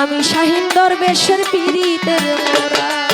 আমি শাহিন দরবেশের পীড়িতের মোরা।